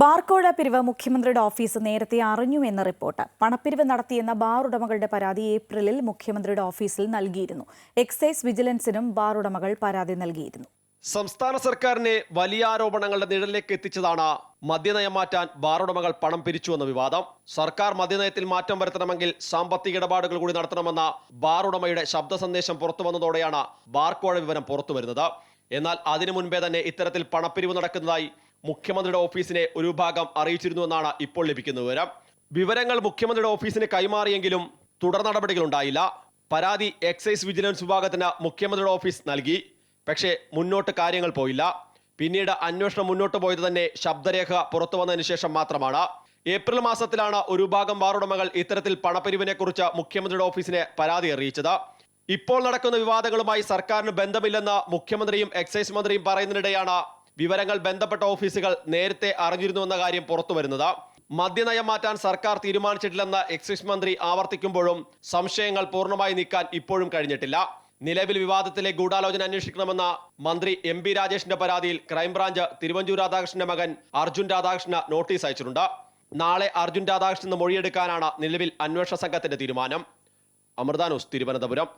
ബാർക്കോഴ പിരിവ് മുഖ്യമന്ത്രിയുടെ ഓഫീസ് നേരത്തെ അറിഞ്ഞു എന്ന റിപ്പോർട്ട്. പണപ്പിരിവ് നടത്തിയെന്ന ബാർ ഉടമകളുടെ പരാതി ഏപ്രിലിൽ മുഖ്യമന്ത്രിയുടെ ഓഫീസിൽ നൽകിയിരുന്നു. എക്സൈസ് വിജിലൻസിനും ബാർ ഉടമകൾ പരാതി നൽകിയിരുന്നു. സംസ്ഥാന സർക്കാരിനെ വലിയ ആരോപണങ്ങളുടെ നിഴലിലേക്ക് എത്തിച്ചതാണ് മദ്യനയം മാറ്റാൻ ബാർ ഉടമകൾ പണം പിരിച്ചുവെന്ന വിവാദം. സർക്കാർ മദ്യനയത്തിൽ മാറ്റം വരുത്തണമെങ്കിൽ സാമ്പത്തിക ഇടപാടുകൾ കൂടി നടത്തണമെന്ന ബാർ ഉടമയുടെ ശബ്ദ സന്ദേശം പുറത്തു വന്നതോടെയാണ് ബാർക്കോഴ വിവരം പുറത്തു വരുന്നത് എന്നാൽ അതിനു മുൻപേ തന്നെ ഇത്തരത്തിൽ പണപ്പിരിവ് നടക്കുന്നതായി മുഖ്യമന്ത്രിയുടെ ഓഫീസിനെ ഒരു ഭാഗം അറിയിച്ചിരുന്നുവെന്നാണ് ഇപ്പോൾ ലഭിക്കുന്ന വിവരം. വിവരങ്ങൾ മുഖ്യമന്ത്രിയുടെ ഓഫീസിന് കൈമാറിയെങ്കിലും തുടർ നടപടികളുണ്ടായില്ല പരാതി എക്സൈസ് വിജിലൻസ് വിഭാഗത്തിന് മുഖ്യമന്ത്രിയുടെ ഓഫീസ് നൽകി. പക്ഷേ മുന്നോട്ട് കാര്യങ്ങൾ പോയില്ല. പിന്നീട് അന്വേഷണം മുന്നോട്ട് പോയത് തന്നെ ശബ്ദരേഖ പുറത്തു വന്നതിന് ശേഷം മാത്രമാണ്. ഏപ്രിൽ മാസത്തിലാണ് ഒരു ഭാഗം ബാറുടമകൾ ഇത്തരത്തിൽ പണപ്പിരിവിനെ കുറിച്ച് മുഖ്യമന്ത്രിയുടെ ഓഫീസിനെ പരാതി അറിയിച്ചത്. ഇപ്പോൾ നടക്കുന്ന വിവാദങ്ങളുമായി സർക്കാരിന് ബന്ധമില്ലെന്ന് മുഖ്യമന്ത്രിയും എക്സൈസ് മന്ത്രിയും പറയുന്നതിനിടെയാണ് വിവരങ്ങൾ ബന്ധപ്പെട്ട ഓഫീസുകൾ നേരത്തെ അറിഞ്ഞിരുന്നുവെന്ന കാര്യം പുറത്തു വരുന്നത്. മദ്യനയം മാറ്റാൻ സർക്കാർ തീരുമാനിച്ചിട്ടില്ലെന്ന് എക്സൈസ് മന്ത്രി ആവർത്തിക്കുമ്പോഴും സംശയങ്ങൾ പൂർണമായി നീക്കാൻ ഇപ്പോഴും കഴിഞ്ഞിട്ടില്ല. നിലവിൽ വിവാദത്തിലെ ഗൂഢാലോചന അന്വേഷിക്കണമെന്ന മന്ത്രി എം പി രാജേഷിന്റെ പരാതിയിൽ ക്രൈംബ്രാഞ്ച് തിരുവഞ്ചൂർ രാധാകൃഷ്ണന്റെ മകൻ അർജുൻ രാധാകൃഷ്ണന് നോട്ടീസ് അയച്ചിട്ടുണ്ട്. നാളെ അർജുൻ രാധാകൃഷ്ണൻ മൊഴിയെടുക്കാനാണ് നിലവിൽ അന്വേഷണ സംഘത്തിന്റെ തീരുമാനം. അമൃതാനൂസ് തിരുവനന്തപുരം.